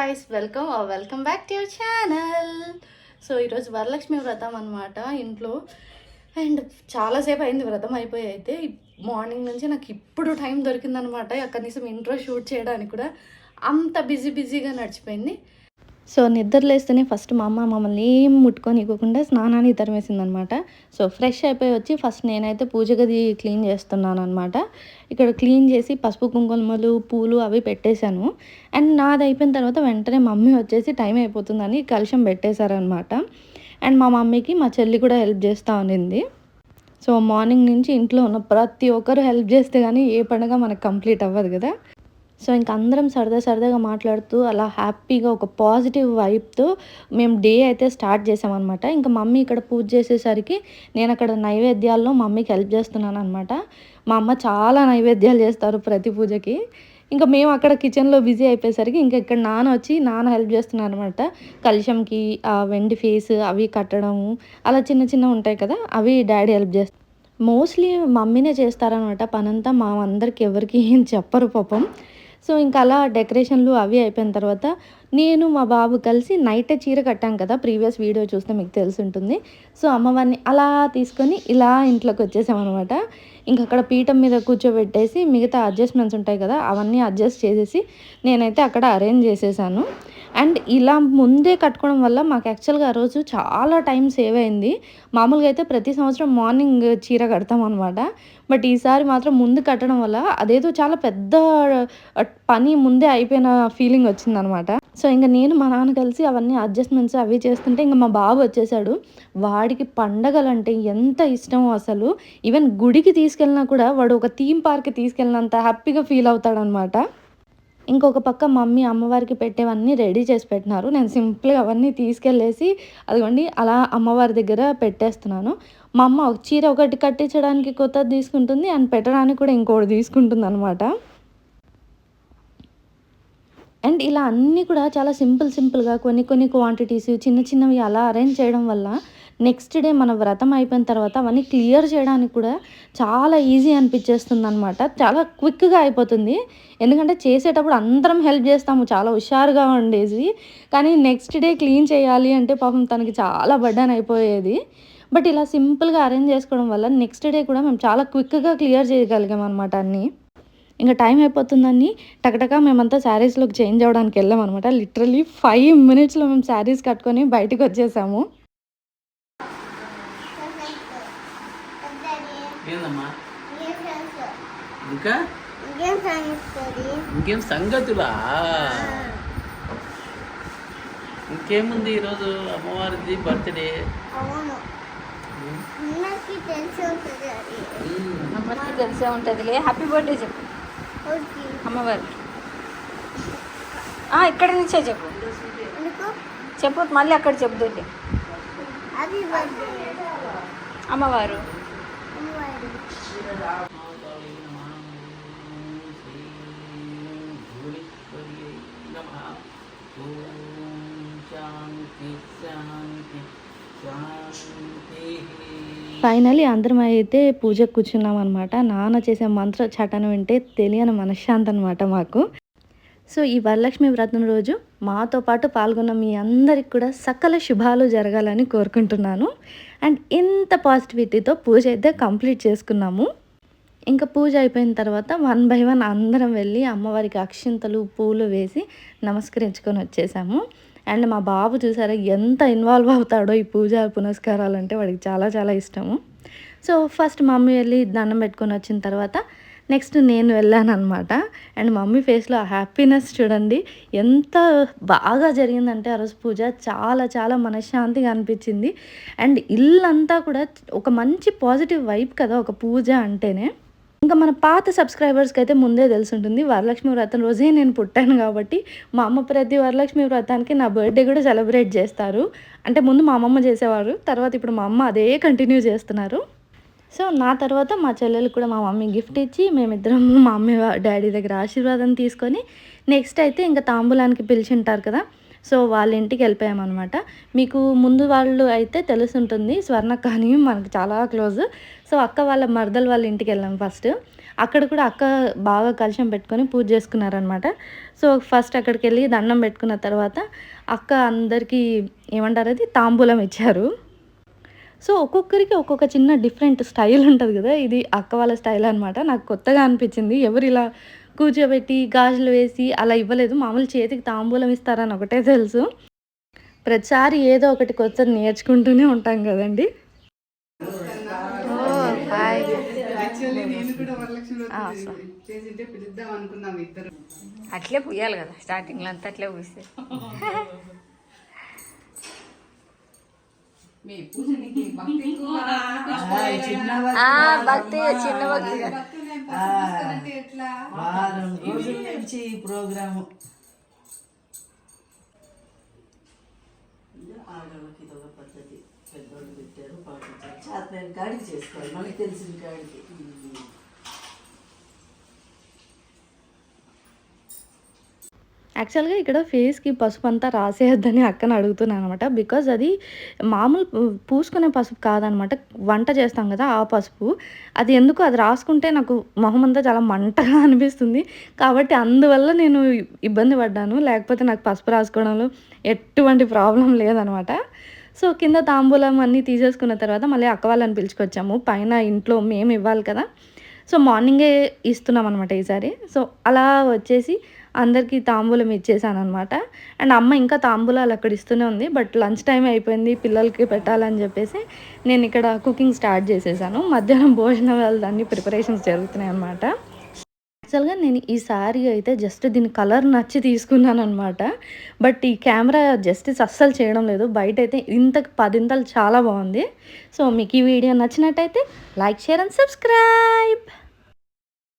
Guys welcome welcome back to your channel so ఈరోజు వరలక్ష్మి వ్రతం అనమాట ఇంట్లో. అండ్ చాలాసేపు అయింది వ్రతం అయిపోయి అయితే మార్నింగ్ నుంచి నాకు ఇప్పుడు టైం దొరికిందనమాట కనీసం ఇంట్రో షూట్ చేయడానికి కూడా అంత బిజీ బిజీగా నడిచిపోయింది. సో నిద్ర లేస్తేనే ఫస్ట్ మా అమ్మ మమ్మల్ని ఏం ముట్టుకొని ఇవ్వకుండా స్నానానికి తరిమేసింది అనమాట సో ఫ్రెష్ అయిపోయి వచ్చి ఫస్ట్ నేనైతే పూజ గది క్లీన్ చేస్తున్నాను అనమాట ఇక్కడ క్లీన్ చేసి పసుపు కుంకుమలు పూలు అవి పెట్టేశాను. అండ్ నాది అయిపోయిన తర్వాత వెంటనే మమ్మీ వచ్చేసి టైం అయిపోతుందని కలుషం పెట్టేశారనమాట. అండ్ మా మమ్మీకి మా చెల్లి కూడా హెల్ప్ చేస్తూ ఉన్నింది సో మార్నింగ్ నుంచి ఇంట్లో ఉన్న ప్రతి ఒక్కరు హెల్ప్ చేస్తే కానీ ఏ పండుగ మనకు కంప్లీట్ అవ్వదు కదా. సో ఇంక అందరం సరదా సరదాగా మాట్లాడుతూ అలా హ్యాపీగా ఒక పాజిటివ్ వైబ్తో మేము డే అయితే స్టార్ట్ చేసామన్నమాట. ఇంకా మమ్మీ ఇక్కడ పూజ చేసేసరికి నేను అక్కడ నైవేద్యాల్లో మమ్మీకి హెల్ప్ చేస్తున్నాను అనమాట మా అమ్మ చాలా నైవేద్యాలు చేస్తారు ప్రతి పూజకి. ఇంకా మేము అక్కడ కిచెన్లో బిజీ అయిపోయేసరికి ఇంకా ఇక్కడ నాన్న వచ్చి నాన్న హెల్ప్ చేస్తున్నారు అనమాట కలిషంకి ఆ వెండి ఫేస్ అవి కట్టడము అలా చిన్న చిన్న ఉంటాయి కదా అవి డాడీ హెల్ప్ చేస్తారు మోస్ట్లీ మమ్మీనే చేస్తారనమాట పనంతా మా అందరికి ఎవరికి ఏం చెప్పరు పాపం. సో ఇంకా అలా డెకరేషన్లు అవి అయిపోయిన తర్వాత నేను మా బాబు కలిసి నైటే చీర కట్టాం కదా ప్రీవియస్ వీడియో చూస్తే మీకు తెలిసి ఉంటుంది సో అమ్మవారిని అలా తీసుకొని ఇలా ఇంట్లోకి వచ్చేసామన్నమాట. ఇంకా అక్కడ పీఠం మీద కూర్చోబెట్టేసి మిగతా అడ్జస్ట్మెంట్స్ ఉంటాయి కదా అవన్నీ అడ్జస్ట్ చేసేసి నేనైతే అక్కడ అరేంజ్ చేసేసాను. అండ్ ఇలా ముందే కట్టుకోవడం వల్ల మాకు యాక్చువల్గా ఆ రోజు చాలా టైం సేవ్ అయింది. మామూలుగా అయితే ప్రతి సంవత్సరం మార్నింగ్ చీర కడతాం అనమాట బట్ ఈసారి మాత్రం ముందు కట్టడం వల్ల అదేదో చాలా పెద్ద పని ముందే అయిపోయిన ఫీలింగ్ వచ్చిందనమాట సో ఇంకా నేను మా నాన్న కలిసి అవన్నీ అడ్జస్ట్మెంట్స్ అవి చేస్తుంటే ఇంకా మా బాబు వచ్చేసాడు. వాడికి పండగలంటే ఎంత ఇష్టమో అసలు. ఈవెన్ గుడికి తీసుకెళ్ళినా కూడా వాడు ఒక థీమ్ పార్క్ తీసుకెళ్ళినంత హ్యాపీగా ఫీల్ అవుతాడనమాట ఇంకొక పక్క మమ్మీ అమ్మవారికి పెట్టేవన్నీ రెడీ చేసి పెట్టినారు. నేను సింపుల్గా అవన్నీ తీసుకెళ్ళేసి అదిగోండి అలా అమ్మవారి దగ్గర పెట్టేస్తున్నాను. మా అమ్మ ఒక చీర ఒకటి కట్టించడానికి కొత్తది తీసుకుంటుంది అండ్ పెట్టడానికి కూడా ఇంకోటి తీసుకుంటుంది అనమాట అండ్ ఇలా అన్నీ కూడా చాలా సింపుల్ సింపుల్గా కొన్ని కొన్ని క్వాంటిటీస్ చిన్న చిన్నవి అలా అరేంజ్ చేయడం వల్ల నెక్స్ట్ డే మన వ్రతం అయిపోయిన తర్వాత అవన్నీ క్లియర్ చేయడానికి కూడా చాలా ఈజీ అనిపించేస్తుంది అనమాట చాలా క్విక్గా అయిపోతుంది. ఎందుకంటే చేసేటప్పుడు అందరం హెల్ప్ చేస్తాము. చాలా హుషారుగా ఉండేది. కానీ నెక్స్ట్ డే క్లీన్ చేయాలి అంటే పాపం తనకి చాలా బర్డన్ అయిపోయేది. బట్ ఇలా సింపుల్గా అరేంజ్ చేసుకోవడం వల్ల నెక్స్ట్ డే కూడా మేము చాలా క్విక్గా క్లియర్ చేయగలిగాం అనమాట అన్నీ. ఇంకా టైం అయిపోతుందని టకటక మేమంతా శారీస్లోకి చేంజ్ అవ్వడానికి వెళ్ళాం అనమాట లిటరలీ ఫైవ్ మినిట్స్లో మేము శారీస్ కట్టుకొని బయటకు వచ్చేసాము. ఏందమ్మా ఇంకా ఇంకేం? సంగతులా? ఇంకేముంది ఈరోజు అమ్మవారిది బర్త్డే? అందరికీ తెలిసి ఉంటుందిలే. హ్యాపీ బర్త్డే చెప్పు. ఓకే. అమ్మవారికి. ఇక్కడ నుంచే చెప్పు. ఎందుకు? చెప్పు మళ్ళీ అక్కడ చెప్తుంది బర్త్డే. అమ్మవారు. ఫైనలీ అందరం అయితే పూజకు కూర్చున్నాం అనమాట నాన్న చేసే మంత్ర చటన వింటే తెలియని మనశ్శాంతి అనమాట మాకు. సో ఈ వరలక్ష్మి వ్రతం రోజు మాతో పాటు పాల్గొన్న మీ అందరికి కూడా సకల శుభాలు జరగాలని కోరుకుంటున్నాను. అండ్ ఇంత పాజిటివిటీతో పూజ అయితే కంప్లీట్ చేసుకున్నాము. ఇంకా పూజ అయిపోయిన తర్వాత వన్ బై వన్ అందరం వెళ్ళి అమ్మవారికి అక్షింతలు పూలు వేసి నమస్కరించుకొని వచ్చేసాము. అండ్ మా బాబు చూసారా ఎంత ఇన్వాల్వ్ అవుతాడో ఈ పూజ పునస్కారాలు అంటే వాడికి చాలా చాలా ఇష్టము. సో ఫస్ట్ మమ్మీ వెళ్ళి దండం పెట్టుకొని వచ్చిన తర్వాత నెక్స్ట్ నేను వెళ్ళాను అనమాట అండ్ మమ్మీ ఫేస్లో ఆ హ్యాపీనెస్ చూడండి ఎంత బాగా జరిగిందంటే ఆ రోజు పూజ. చాలా చాలా మనశ్శాంతిగా అనిపించింది. అండ్ ఇల్లంతా కూడా ఒక మంచి పాజిటివ్ వైబ్ కదా ఒక పూజ అంటేనే. ఇంకా మన పాత సబ్స్క్రైబర్స్కి అయితే ముందే తెలిసి ఉంటుంది వరలక్ష్మి వ్రతం రోజే నేను పుట్టాను కాబట్టి మా అమ్మ ప్రతి వరలక్ష్మి వ్రతానికి నా బర్త్డే కూడా సెలబ్రేట్ చేస్తారు. అంటే ముందు మా అమ్మమ్మ చేసేవారు తర్వాత ఇప్పుడు మా అమ్మ అదే కంటిన్యూ చేస్తున్నారు. సో నా తర్వాత మా చెల్లెలు కూడా మా మమ్మీ గిఫ్ట్ ఇచ్చి మేమిద్దరం మా మమ్మీ డాడీ దగ్గర ఆశీర్వాదం తీసుకొని నెక్స్ట్ అయితే ఇంకా తాంబూలానికి పిలిచి ఉంటారు కదా. సో వాళ్ళ ఇంటికి వెళ్ళిపోయామన్నమాట. మీకు ముందు వాళ్ళు అయితే తెలుసుంటుంది స్వర్ణ కానీ మనకు చాలా క్లోజ్. సో అక్క వాళ్ళ మరదలు వాళ్ళ ఇంటికి వెళ్ళాం ఫస్ట్. అక్కడ కూడా అక్క బాగా కలుషం పెట్టుకొని పూజ చేసుకున్నారనమాట సో ఫస్ట్ అక్కడికి వెళ్ళి దండం పెట్టుకున్న తర్వాత అక్క అందరికీ ఏమంటారు అది? తాంబూలం ఇచ్చారు. సో ఒక్కొక్కరికి ఒక్కొక్క చిన్న డిఫరెంట్ స్టైల్ ఉంటుంది కదా. ఇది అక్క వాళ్ళ స్టైల్ అనమాట నాకు కొత్తగా అనిపించింది. ఎవరు ఇలా కూర్చోబెట్టి గాజులు వేసి అలా ఇవ్వలేదు. మామూలు చేతికి తాంబూలం ఇస్తారని ఒకటే తెలుసు. ప్రతిసారి ఏదో ఒకటి కొత్త నేర్చుకుంటూనే ఉంటాం కదండి. యాక్చువల్లీ నేను కూడా వరలక్ష్మి వ్రతం చేసింటే పిలుద్దాం అనుకున్నాం ఇద్దరు. అట్లే పూయాలి కదా. స్టార్టింగ్లో అంతా అట్లే పూస్తే మీ పూజనికి భక్తి చిన్న భక్తి. వారం రోజుల నుంచి ఈ ప్రోగ్రాము. ఆడవాళ్ళకి ఇదొక పద్ధతి. పెద్దోళ్ళు పెట్టారు పాటించాలి చేతనైన కాడికి చేసుకోవాలి మనకి తెలిసిన కాడికి యాక్చువల్గా ఇక్కడ ఫేస్కి పసుపు అంతా రాసేయొద్దని అక్కని అడుగుతున్నాను అనమాట బికాజ్ అది మామూలు పూసుకునే పసుపు కాదనమాట వంట చేస్తాం కదా ఆ పసుపు. అది ఎందుకు అది రాసుకుంటే నాకు మొహం అంతా చాలా మంటగా అనిపిస్తుంది. కాబట్టి అందువల్ల నేను ఇబ్బంది పడ్డాను. లేకపోతే నాకు పసుపు రాసుకోవడంలో ఎటువంటి ప్రాబ్లం లేదనమాట సో కింద తాంబూలం అన్నీ తీసేసుకున్న తర్వాత మళ్ళీ అక్క వాళ్ళని పిలుచుకొచ్చాము. పైన ఇంట్లో మేము ఇవ్వాలి కదా. సో మార్నింగే ఇస్తున్నాం అనమాట ఈసారి. సో అలా వచ్చేసి అందరికీ తాంబూలం ఇచ్చేసాను అనమాట అండ్ అమ్మ ఇంకా తాంబూలాలు అక్కడ ఇస్తూనే ఉంది. బట్ లంచ్ టైం అయిపోయింది పిల్లలకి పెట్టాలని చెప్పేసి నేను ఇక్కడ కుకింగ్ స్టార్ట్ చేసేసాను. మధ్యాహ్నం భోజనం దాన్ని ప్రిపరేషన్స్ జరుగుతున్నాయి అనమాట యాక్చువల్గా నేను ఈ శారీ అయితే జస్ట్ దీని కలర్ నచ్చి తీసుకున్నాను అనమాట బట్ ఈ కెమెరా జస్టిస్ అస్సలు చేయడం లేదు. బయట అయితే ఇంత పదింతలు చాలా బాగుంది. సో మీకు ఈ వీడియో నచ్చినట్టయితే లైక్ షేర్ అండ్ సబ్స్క్రైబ్.